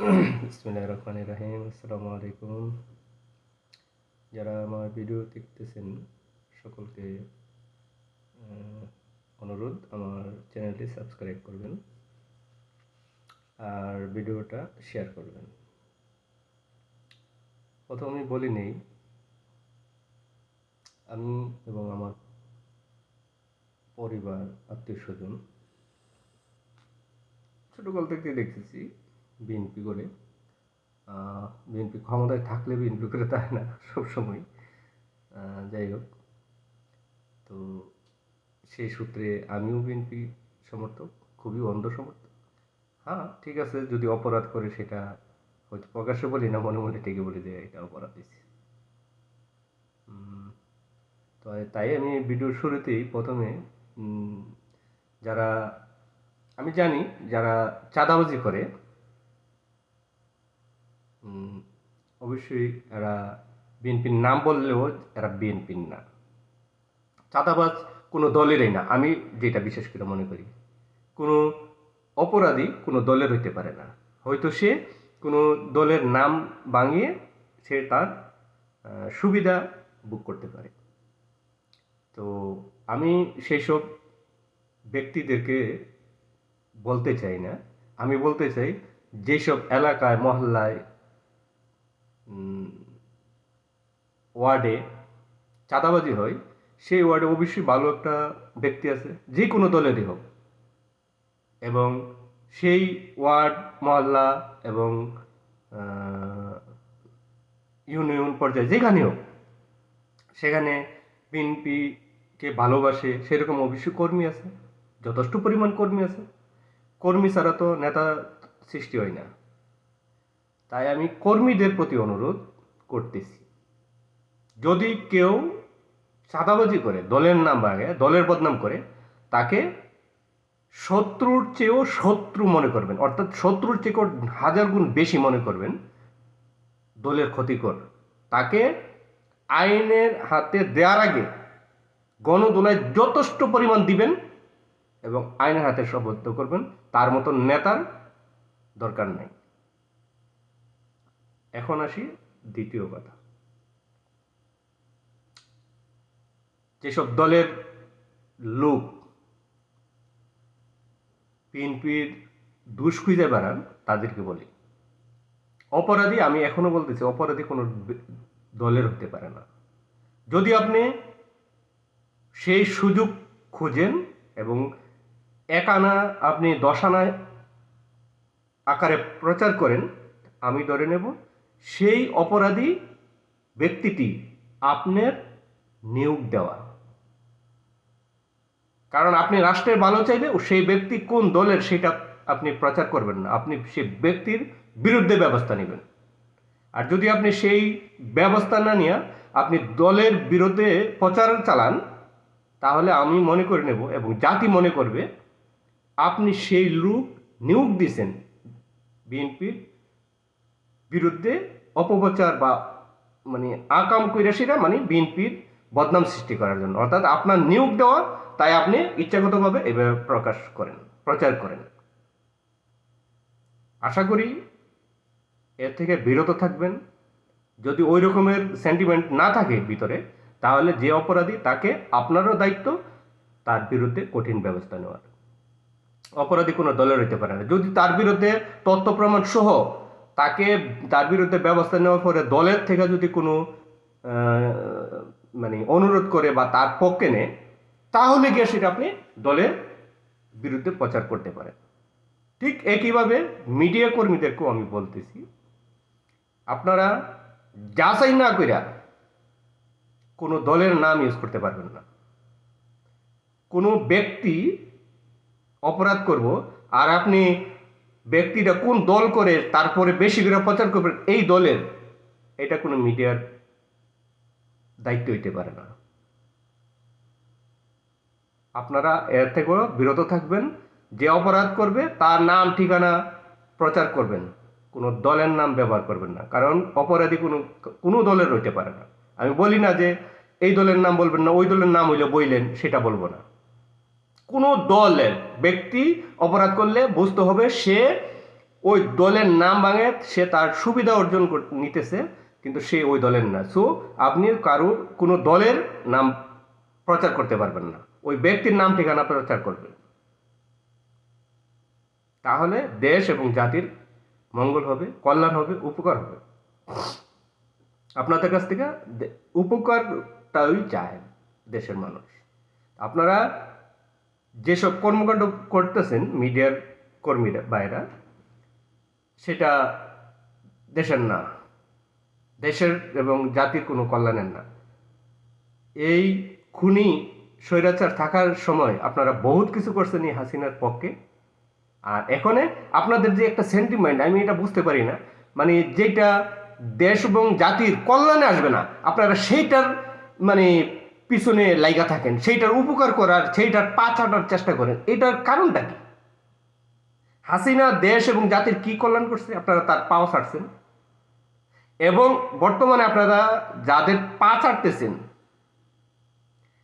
রহমানির রহিম। আসসালামু আলাইকুম যারা আমার ভিডিও দেখতেছেন, সকলকে অনুরোধ, আমার চ্যানেলটি সাবস্ক্রাইব করবেন আর ভিডিওটা শেয়ার করবেন। প্রথমে বলি নেই, আমি এবং আমার পরিবার আত্মীয় স্বজন ছোটকাল থেকে দেখতেছি বিএনপি করে। বিএনপি ক্ষমতায় থাকলে বিএনপি করে তাই না সবসময়। যাই হোক। তো সেই সূত্রে আমিও বিএনপি সমর্থক খুবই অন্ধ সমর্থক। হ্যাঁ ঠিক আছে যদি অপরাধ করে সেটা হয়তো প্রকাশ্যে বলি না মনে মনে ঠিকই বলি যে এটা অপরাধ উম, তো তাই আমি ভিডিওর শুরুতেই প্রথমে যারা আমি জানি যারা চাঁদাবাজি করে অবশ্যই এরা বিএনপির নাম বললেও এরা বিএনপির না। চাঁদাবাজ কোনো দলেরই না। আমি যেটা বিশেষ করে মনে করি, কোনো অপরাধী কোনো দলের হইতে পারে না। হয়তো সে কোনো দলের নাম ভাঙিয়ে সে তার সুবিধা বুক করতে পারে। তো আমি সেই সব ব্যক্তিদেরকে বলতে চাই না। আমি বলতে চাই, যেসব এলাকায়, মহল্লায় ওয়ার্ডে চাঁদাবাজি হয়, সেই ওয়ার্ডে অবশ্যই ভালো একটা ব্যক্তি আছে, যে কোনো দলেরই হোক। এবং সেই ওয়ার্ড, মহল্লা এবং ইউনিয়ন পর্যায়ে যেখানে হোক, সেখানে বিএনপিকে ভালোবাসে, সেরকম অবশ্যই কর্মী আছে, যথেষ্ট পরিমাণ কর্মী আছে। কর্মী ছাড়া তো নেতা সৃষ্টি হয় না। তাই আমি কর্মীদের প্রতি অনুরোধ করতেছি। যদি কেউ চাঁদাবাজি করে, দলের নাম ভাঙে দলের বদনাম করে, তাকে শত্রুর চেয়েও শত্রু মনে করবেন, অর্থাৎ শত্রুর চেয়েও হাজার গুণ বেশি মনে করবেন দলের ক্ষতিকর। তাকে আইনের হাতে দেওয়ার আগে গণদোলায় যথেষ্ট পরিমাণ দিবেন এবং আইনের হাতে শপথ করবেন, তার মতো নেতার দরকার নাই। এখন আসি দ্বিতীয় কথা। যেসব দলের লোক বিএনপির দুষ্কৃতে বেড়ান, তাদেরকে বলি। অপরাধী, আমি এখনও বলতেছি, অপরাধী কোনো দলের হতে পারে না। যদি আপনি সেই সুযোগ খুঁজেন এবং এক আনা আপনি দশ আনা আকারে প্রচার করেন, আমি ধরে নেব সেই অপরাধী ব্যক্তিটি আপনার নিয়োগ দেওয়া। কারণ আপনি রাষ্ট্রের ভালো চাইলে ও সেই ব্যক্তি কোন দলের সেটা আপনি প্রচার করবেন না। আপনি সেই ব্যক্তির বিরুদ্ধে ব্যবস্থা নেবেন। আর যদি আপনি সেই ব্যবস্থা না নিয়ে, আপনি দলের বিরুদ্ধে প্রচার চালান, তাহলে আমি মনে করে নেব এবং জাতি মনে করবে, আপনি সেই লোক নিয়োগ দিয়েছেন বিএনপির বিরুদ্ধে অপপ্রচার বা মানে আকাম কইরা সেটা মানে বিএনপির বদনাম সৃষ্টি করার জন্য। অর্থাৎ আপনার নিয়োগ দেওয়া, তাই আপনি ইচ্ছাগতভাবে এভাবে প্রকাশ করেন, প্রচার করেন। আশা করি এর থেকে বিরত থাকবেন। যদি ওই রকমের সেন্টিমেন্ট না থাকে ভিতরে, তাহলে যে অপরাধী, তাকে আপনারও দায়িত্ব, তার বিরুদ্ধে কঠিন ব্যবস্থা নেওয়ার। অপরাধী কোনো দলের হইতে পারে না। যদি তার বিরুদ্ধে তথ্য প্রমাণ সহ তাকে, তার বিরুদ্ধে ব্যবস্থা নেওয়ার পরে দলের থেকে যদি কোনো মানে অনুরোধ করে বা তার পক্ষে নেয়, তাহলে গিয়ে সেটা আপনি দলের বিরুদ্ধে প্রচার করতে পারেন। ঠিক একইভাবে মিডিয়া কর্মীদেরকেও আমি বলতেছি, আপনারা যাচাই না কইরা কোনো দলের নাম ইউজ করতে পারবেন না। কোনো ব্যক্তি অপরাধ করব, আর আপনি ব্যক্তিটা কোন দল করে, তারপরে বেশি করে প্রচার করবেন এই দলের, এটা কোনো মিডিয়ার দায়িত্ব হইতে পারে না। আপনারা এর থেকেও বিরত থাকবেন, যে অপরাধ করবে, তার নাম, ঠিকানা প্রচার করবেন। কোনো দলের নাম ব্যবহার করবেন না, কারণ অপরাধী কোনো কোনো দলের হইতে পারে না। আমি বলি না যে, এই দলের নাম বলবেন না, ওই দলের নাম হইলে বইলেন, সেটা বলব না। কোনো দলের ব্যক্তি অপরাধ করলে বুঝতে হবে সে ওই দলের নাম ভাঙে, সে তার সুবিধা অর্জন নিতেছে, কিন্তু সে ওই দলের না। সো আপনি কারও কোনো দলের নাম প্রচার করতে পারবেন না। ওই ব্যক্তির নাম ঠিকানা প্রচার করবেন। তাহলে দেশ এবং জাতির মঙ্গল হবে, কল্যাণ হবে, উপকার হবে। আপনাদের কাছ থেকে উপকারটাই চায় দেশের মানুষ। আপনারা যেসব কর্মকাণ্ড করতেছেন মিডিয়ার কর্মীরা, বাইরা, সেটা দেশের না। দেশের এবং জাতির কোনো কল্যাণের না। এই খুনি স্বৈরাচার থাকার সময় আপনারা বহুত কিছু করছেন এই হাসিনার পক্ষে। আর এখানে আপনাদের যে একটা সেন্টিমেন্ট আমি এটা বুঝতে পারি না। মানে যেটা দেশ এবং জাতির কল্যাণে আসবে না, আপনারা সেইটার মানে পিছনে লাইগা থাকেন, সেইটার উপকার করার, সেইটার পা চাটার চেষ্টা করেন, এটার কারণটা কি? হাসিনা দেশ এবং জাতির কি কল্যাণ করছে, আপনারা তার পাও ছাড়ছেন। এবং বর্তমানে আপনারা যাদের পা ছাড়তেছেন,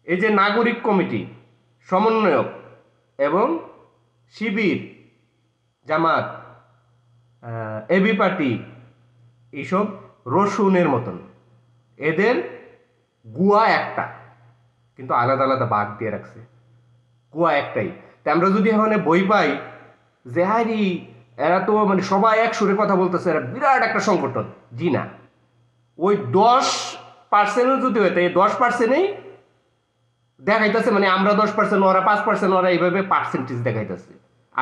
এই যে নাগরিক কমিটি, সমন্বয়ক এবং শিবির, জামাত এবি পার্টি, এইসব রসুনের মতন, এদের গুয়া একটা। কিন্তু আলাদা আলাদা বাঘ দিয়ে রাখছে। গুয়া একটাই। তা আমরা যদি এখানে বই পাই যে হারি এরা তো মানে সবাই এক সুরে কথা বলতেছে, এরা বিরাট একটা সংগঠন। জি না। ওই দশ পার্সেন্টও যদি হয় এই দশ পার্সেন্টেই দেখাইতেছে মানে আমরা দশ পার্সেন্ট ওরা পাঁচ পার্সেন্ট ওরা এইভাবে পার্সেন্টেজ দেখাইতেছে।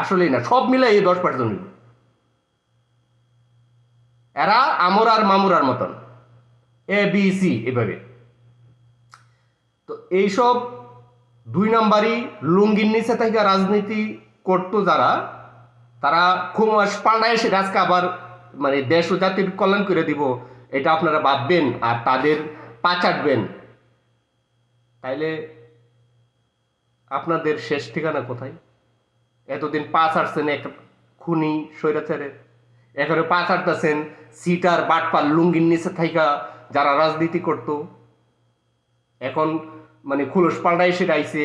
আসলেই না, সব মিলে এই দশ পার্সেন্ট এরা আমর আর মামুরার মতন। এ বি সি এভাবে। তো এইসব দুই নাম্বারই লুঙ্গির নিচে থেকে রাজনীতি করতো যারা, তারা খুব পাল্টায় এসে আজকে আবার মানে দেশ ও জাতির কল্যাণ করে দিব, এটা আপনারা ভাববেন আর তাদের পা চাটবেন। তাইলে আপনাদের শেষ ঠিকানা কোথায়? এতদিন পা ছাড়ছেন এক খুনি স্বৈরাচারের, এখানে পা ছাড়তেছেন সিটার বাটপার লুঙ্গির নিচে থাইকা যারা রাজনীতি করত। এখন মানে খুলস পাল্টা এসে আইছে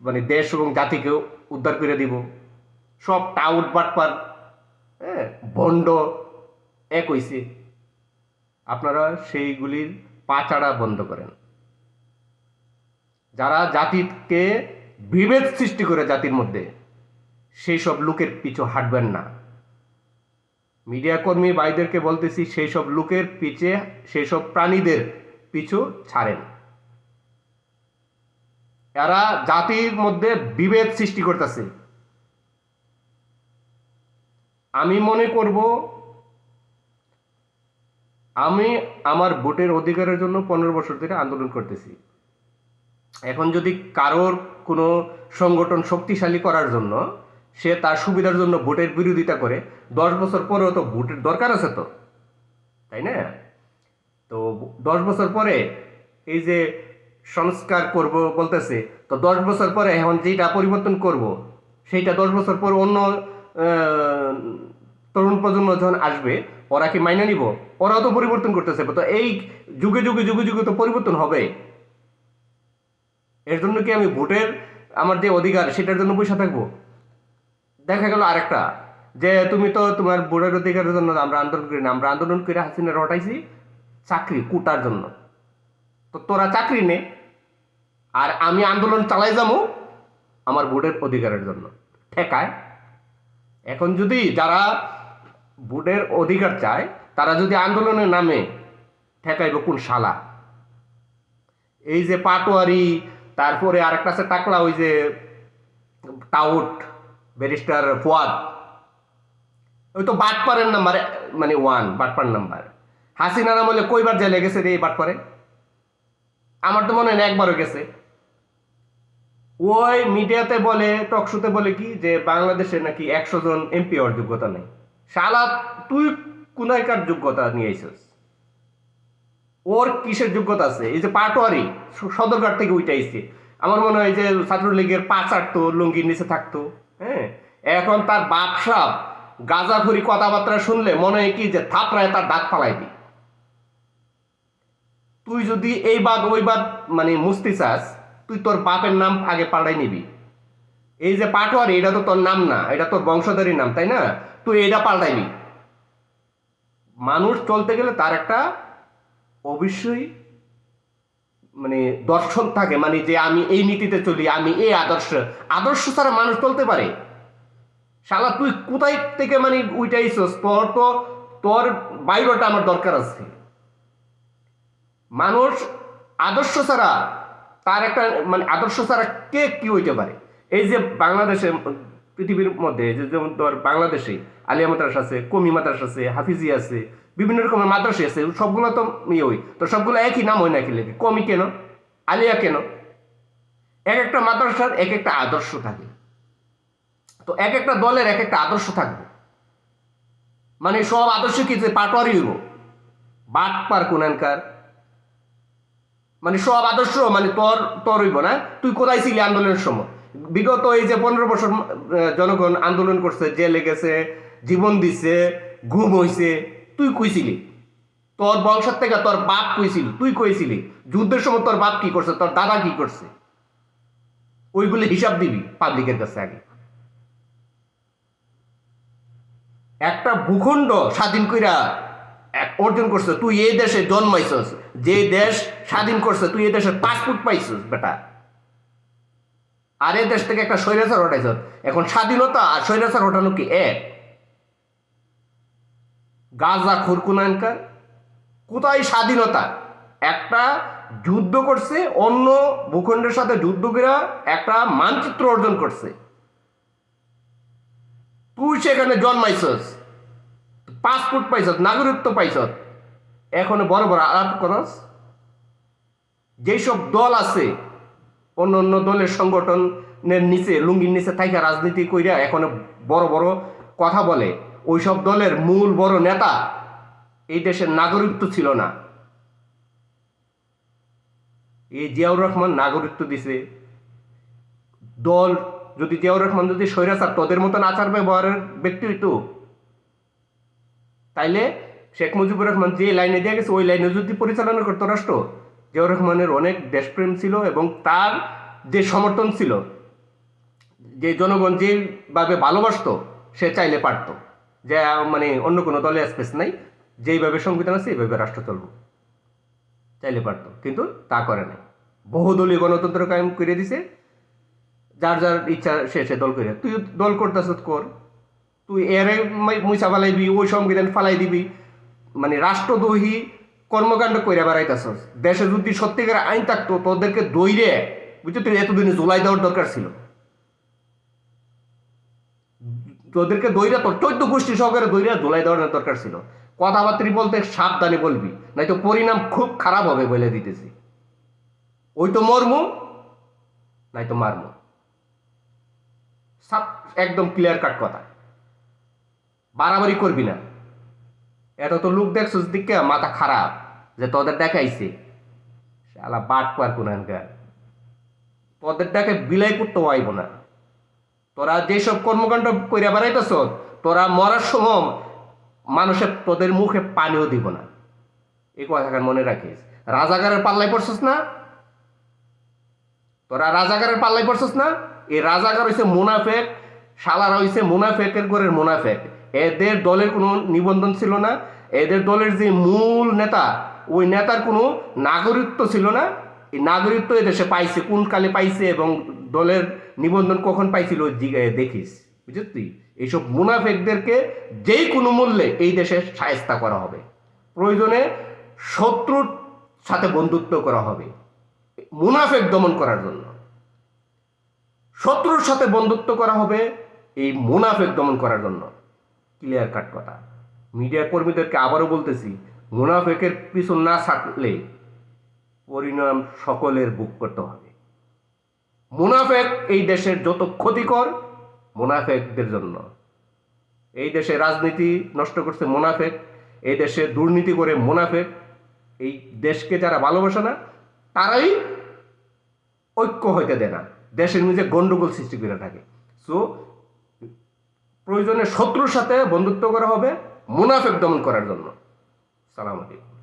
মানে দেশ এবং জাতিকে উদ্ধার করে দিব। সব টাউট বাটপার হ্যাঁ ভণ্ড এক হইছে। আপনারা সেইগুলির পাচাড়া বন্ধ করেন। যারা জাতিকে বিভেদ সৃষ্টি করে জাতির মধ্যে সেই সব লোকের পিছু হাঁটবেন না। মিডিয়া কর্মী ভাইদেরকে বলতেছি সেই সব লোকের পিছে সেই সব প্রাণীদের পিছু ছাড়েন। এরা জাতির মধ্যে বিভেদ সৃষ্টি করতেছে। আমি মনে করব, আমি আমার ভোটের অধিকারের জন্য পনেরো বছর ধরে আন্দোলন করতেছি। এখন যদি কারোর কোনো সংগঠন শক্তিশালী করার জন্য সে তার সুবিধার জন্য ভোটের বিরোধিতা করে, দশ বছর পরেও তো ভোটের দরকার আছে তো, তাই না? তো দশ বছর পরে এই যে সংস্কার করব বলতেছে। তো দশ বছর পরে এখন যেটা পরিবর্তন করব, সেইটা দশ বছর পর অন্য তরুণ প্রজন্ম যখন আসবে, ওরা কি মাইনে নিব? ওরাও তো পরিবর্তন করতেছে। তো এই যুগে যুগে যুগে যুগে তো পরিবর্তন হবে। এর জন্য কি আমি ভোটের আমার যে অধিকার, সেটার জন্য পয়সা থাকব? দেখা গেল আরেকটা, যে তুমি তো তোমার ভোটের অধিকারের জন্য আমরা আন্দোলন করি না। আমরা আন্দোলন করে হাসিনা রটাইছি চাকরি, কুটার জন্য। তো তোরা চাকরি নে। আর আমি আন্দোলন চালাই যাব আমার ভোটের অধিকারের জন্য। ঠেকায়। এখন যদি যারা ভোটের অধিকার চায়, তারা যদি আন্দোলনের নামে, ঠেকাইব কোন শালা? এই যে পাটোয়ারি, তারপরে আরেকটা আছে টাকলা, ওই যে টাউট, ব্যারিস্টার ফুয়াদ। ওই তো বাটপারের নাম্বার মানে ওয়ান, বাটপার নাম্বার। হাসিনা নাম হলে কইবার জেলে গেছে রে এই বাটপারে? আমার তো মনে হয় না একবারও গেছে। ওই মিডিয়াতে বলে টকশোতে বলে কি যে, বাংলাদেশে নাকি একশো জন এমপি হওয়ার যোগ্যতা নেই। শালা, তুই কোনায়কার যোগ্যতা নিয়ে আইসিস ওর কিসের যোগ্যতা আছে? এই যে পাটোয়ারি সদরঘাট থেকে উঠে আইছে। আমার মনে হয় যে, ছাত্রলীগের পা চাটতো লুঙ্গির নিচে থাকতো হ্যাঁ? এখন তার বাপসাপ গাঁজাখুরি কথাবার্তা শুনলে মনে হয় কি যে, থাপড়ায় তার দাঁত ফালাই দি তুই যদি এই বাদ ওই বাদ মানে মুস্তি চাস তুই তোর বাপের নাম আগে পাল্টাই নিবি। এই যে পাটোয়ারি, এটা তো তোর নাম না, এটা তোর বংশধরীর নাম, তাই না? তুই এটা পাল্টাইলি মানুষ চলতে গেলে তার একটা অবশ্যই মানে দর্শন থাকে মানে যে আমি এই নীতিতে চলি, আমি এই আদর্শ আদর্শ ছাড়া মানুষ চলতে পারে। শালা, তুই কোথায় থেকে মানে উইটাইছস? তোর তো, তোর বাইরটা আমার দরকার আছে। মানুষ আদর্শ ছাড়া তার একটা মানে আদর্শ ছাড়া কে কি হইতে পারে? এই যে বাংলাদেশে, পৃথিবীর মধ্যে যে যেমন তোর বাংলাদেশে আলিয়া মাদ্রাস আছে, কমি মাদ্রাস আছে, হাফিজি আছে, বিভিন্ন রকমের মাদ্রাসা আছে, সবগুলো তো ইয়ে হই তো সবগুলো একই নাম হয় নাকি লেগে? কমি কেন? আলিয়া কেন? এক একটা মাদ্রাসার এক একটা আদর্শ থাকে। তো এক একটা দলের এক একটা আদর্শ থাকবে। মানে সব আদর্শ কি যে পাটোয়ারি হইব? বাট পার কোনানকার মানে সব আদর্শ মানে তোর তোর হইব না? তুই কোথায় ছিলি আন্দোলনের সময়? বিগত এই যে পনেরো বছর জনগণ আন্দোলন করছে, জেলে গেছে, জীবন দিছে, ঘুম হইছে, তুই কইছিলি তোর বংশের থেকে তোর বাপ কইছিল তুই কইছিলি যুদ্ধের সময় তোর বাপ কি করছে? তোর দাদা কি করছে? ওইগুলি হিসাব দিবি পাবলিকের কাছে আগে। একটা ভূখণ্ড স্বাধীন কইরা অর্জন করছে, তুই এই দেশে জন্মাইছস, যে দেশ স্বাধীন করছে, তুই এই দেশের পাসপোর্ট পাইছস, বেটা। আর এই দেশ থেকে একটা স্বৈরাচার হটাইছ এখন স্বাধীনতা আর স্বৈরাচার হটানো কি এক? গাজা খুরকুনানকার কোথায় স্বাধীনতা? একটা যুদ্ধ করছে, অন্য ভূখণ্ডের সাথে যুদ্ধ একটা মানচিত্র অর্জন করছে। তুই সেখানে জন্মাইছস। পাসপোর্ট পাইছস নাগরিকত্ব পাইছস এখন বড় বড় আলাপ করস। যেসব দল আছে, অন্য অন্য দলের সংগঠনের নিচে, লুঙ্গির নিচে থাইকা রাজনীতি কইরা এখন বড় বড় কথা বলে, ওইসব দলের মূল বড় নেতা এই দেশের নাগরিকত্ব ছিল না। এই জিয়াউর রহমান নাগরিকত্ব দিছে। দল যদি জিয়াউর রহমান যদি স্বৈরাচার, তোদের মতন আচার ব্যবহারের ব্যক্তি হইতো তাইলে শেখ মুজিবুর রহমান যে লাইনে দিয়ে গেছে, ওই লাইনে যদি পরিচালনা করতো রাষ্ট্র, জিয়াউর রহমানের অনেক দেশপ্রেম ছিল এবং তার যে সমর্থন ছিল, যে জনগণ যেভাবে ভালোবাসতো, সে চাইলে পারতো। যে মানে অন্য কোনো দলে স্পেস নাই, যেইভাবে সংবিধান আছে এইভাবে রাষ্ট্র চলবো। চাইলে পারতো, কিন্তু তা করে নাই। বহুদলীয় গণতন্ত্র কায়েম করে দিছে, যার যার ইচ্ছা সে সে দল করে। তুই দল করতেছ কর। তুই এরে মাই- মুইসা ফালাইবি, ওই সংবিধান ফালাই দিবি মানে রাষ্ট্রদ্রোহী কর্মকাণ্ড কইরা বেড়াইতেছস। দেশে যদি সত্যিকার আইন থাকতো, তোদেরকে দইরে, বুঝছ তুই এতদিনে জুলাই দেওয়ার দরকার ছিল। তোদেরকে দইরা, তোর চোদ্দ গোষ্ঠী সহকারে দইরা জুলাই দেওয়ার দরকার ছিল। কথাবার্তি বলতে সাবধানে বলবি নয়তো পরিণাম খুব খারাপ হবে বলে দিতেছি। ওই তো মর্ম মারম। সাব একদম ক্লিয়ার কাট কথা। বাড়াবাড়ি করবি না। এত তো লোক দেখছিস দিকে মাথা খারাপ, যে তোদের দেখাইছে। শালা বাট পার কোনানকার তোদের দেখে বিলাই করতে আইব না। তোরা যেসব কর্মকাণ্ড কইরা বেড়াইতেছ, তোরা মরার সময় মানুষের তোদের মুখে পানিও দিব না। এই কথাখান মনে রাখিস? রাজাগারের পাল্লায় পড়ছিস না? তোরা রাজাগারের পাল্লায় পড়ছিস না? এই রাজাগার হইছে মুনাফেক, শালারা হইছে মুনাফেকের ঘরের মুনাফেক। এদের দলের কোনো নিবন্ধন ছিল না, এদের দলের যে মূল নেতা, ওই নেতার কোনো নাগরিকত্ব ছিল না। এই নাগরিকত্ব এদেশে পাইছে, কোন কালে পাইছে এবং দলের নিবন্ধন কখন পাইছিল দেখিস। বুঝছিস তুই? এইসব মুনাফেকদেরকে যেই কোনো মূল্যে এই দেশে সায়স্তা করা হবে। প্রয়োজনে শত্রুর সাথে বন্ধুত্ব করা হবে। মুনাফেক দমন করার জন্য। শত্রুর সাথে বন্ধুত্ব করা হবে এই মুনাফেক দমন করার জন্য। ক্লিয়ার কাট কথা। মিডিয়া কর্মীদেরকে আবারও বলতেছি, মুনাফেকের পিছন না থাকলে পরিণাম সকলের বুক করতে হবে। মুনাফেক এই দেশের যত ক্ষতিকর, মুনাফেকদের জন্য। এই দেশে রাজনীতি নষ্ট করছে মুনাফেক, এই দেশে দুর্নীতি করে মুনাফেক, এই দেশকে যারা ভালোবাসে না, তারাই ঐক্য হইতে দেয় না। দেশের নিজে গন্ডগোল সৃষ্টি করে থাকে। সো প্রয়োজনে শত্রুর সাথে বন্ধুত্ব করা হবে মুনাফেক দমন করার জন্য। সালাম আলাইকুম।